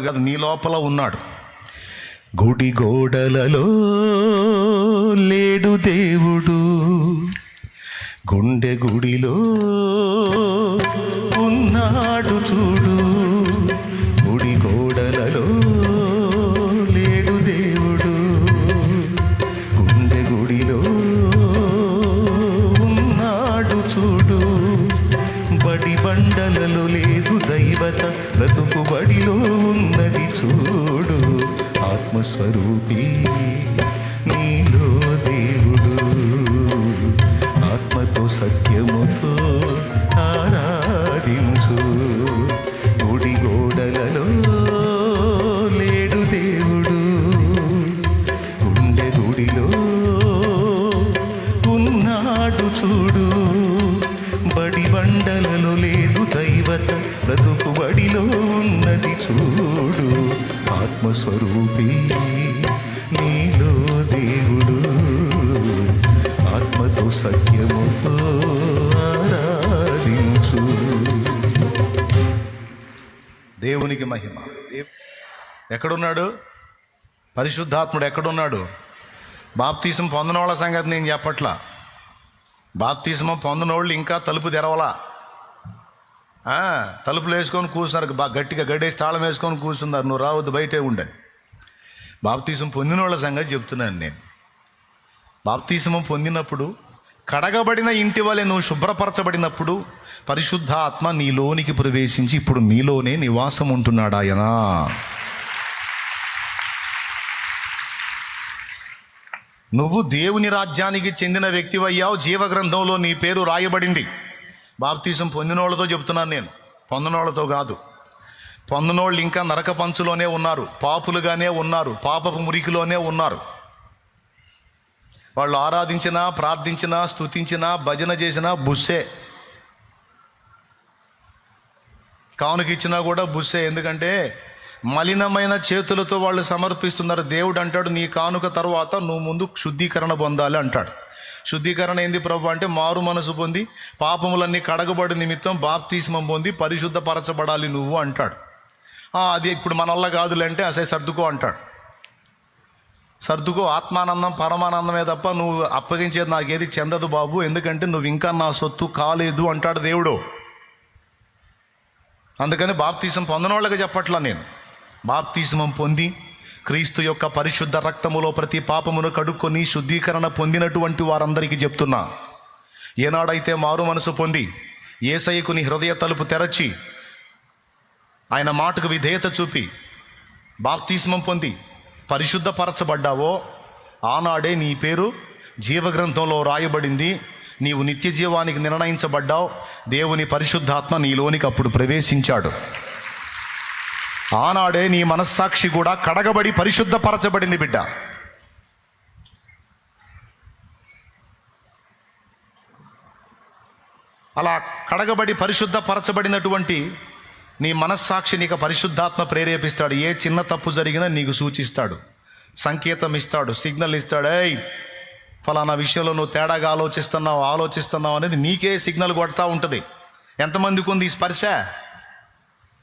కాదు నీ లోపల ఉన్నాడు. గుడి గోడలలో లేడు దేవుడు. గుండె గుడిలో ఉన్నాడు చూడు. స్వరూపి నీలో దేవుడు. ఆత్మతో సత్యముతో ఆరాధించు. గుడి గోడలలో లేడు దేవుడు. గుండె గుడిలో ఉన్నాడు చూడు. బడి బండలలో లేదు దైవత బ్రతుకు బడిలో ఉన్నది చూడు. ఆత్మస్వరూపి నీలో దేవుడు. ఆత్మతో సత్యముతో ఆరాధించు. దేవునికి మహిమ. ఎక్కడున్నాడు? పరిశుద్ధాత్ముడు ఎక్కడున్నాడు? బాప్తీసం పొందనోళ్ళ సంగతి నేను చెప్పట్లా. బాప్తీసం పొందనోళ్ళు ఇంకా తలుపు తెరవలా. తలుపులు వేసుకొని కూర్చున్నారు. బాగా గట్టిగా గడ్డేసి తాళం వేసుకొని కూర్చున్నారు. నువ్వు రావద్దు బయటే ఉండని. బాప్తీసం పొందిన వాళ్ళ సంగతి చెప్తున్నాను నేను. బాప్తీసమం పొందినప్పుడు కడగబడిన ఇంటి వలె నువ్వు శుభ్రపరచబడినప్పుడు పరిశుద్ధ ఆత్మ నీలోనికి ప్రవేశించి ఇప్పుడు నీలోనే నివాసం ఉంటున్నాడు ఆయన. నువ్వు దేవుని రాజ్యానికి చెందిన వ్యక్తివయ్యావు. జీవగ్రంథంలో నీ పేరు రాయబడింది. బాప్తీసం పొందినోళ్ళతో చెప్తున్నాను నేను. పొందినోళ్ళతో కాదు. పొందనోళ్ళు ఇంకా నరక పంచులోనే ఉన్నారు. పాపులుగానే ఉన్నారు. పాపపు మురికిలోనే ఉన్నారు. వాళ్ళు ఆరాధించినా ప్రార్థించినా స్తుతించినా భజన చేసినా బుస్సే. కానుకిచ్చినా కూడా బుస్సే. ఎందుకంటే మలినమైన చేతులతో వాళ్ళు సమర్పిస్తున్నారు. దేవుడు అంటాడు నీ కానుక తర్వాత నువ్వు ముందు శుద్ధీకరణ పొందాలి అంటాడు. శుద్ధీకరణ ఏంది ప్రభు అంటే మారు మనసు పొంది పాపములన్నీ కడగబడి నిమిత్తం బాప్తీస్మం పొంది పరిశుద్ధపరచబడాలి నువ్వు అంటాడు. అది ఇప్పుడు మన వల్ల అసలు అంటే సర్దుకో అంటాడు. సర్దుకో ఆత్మానందం పరమానందమే తప్ప నువ్వు అప్పగించేది నాకేది చెందదు బాబు ఎందుకంటే నువ్వు ఇంకా నా సొత్తు కాలేదు అంటాడు దేవుడు. అందుకని బాప్తీసం పొందనోళ్ళకి చెప్పట్లా నేను. బాప్తీసమం పొంది క్రీస్తు యొక్క పరిశుద్ధ రక్తములో ప్రతి పాపమును కడుక్కొని శుద్ధీకరణ పొందినటువంటి వారందరికీ చెప్తున్నా. ఏనాడైతే మారు మనసు పొంది ఏసయ్యకు నీ హృదయ తలుపు తెరచి ఆయన మాటకు విధేయత చూపి బాప్తిస్మం పొంది పరిశుద్ధపరచబడ్డావో ఆనాడే నీ పేరు జీవగ్రంథంలో రాయబడింది. నీవు నిత్య జీవానికి నిర్ణయించబడ్డావు. దేవుని పరిశుద్ధాత్మ నీలోనికి అప్పుడు ప్రవేశించాడు. ఆనాడే నీ మనస్సాక్షి కూడా కడగబడి పరిశుద్ధపరచబడింది బిడ్డ. అలా కడగబడి పరిశుద్ధపరచబడినటువంటి నీ మనస్సాక్షి నీకు పరిశుద్ధాత్మ ప్రేరేపిస్తాడు. ఏ చిన్న తప్పు జరిగినా నీకు సూచిస్తాడు. సంకేతం ఇస్తాడు సిగ్నల్ ఇస్తాడు. ఏయ్ ఫలానా విషయంలో నువ్వు తేడాగా ఆలోచిస్తున్నావు ఆలోచిస్తున్నావు అనేది నీకే సిగ్నల్ కొడతా ఉంటుంది. ఎంతమందికి ఉంది ఈ స్పర్శ?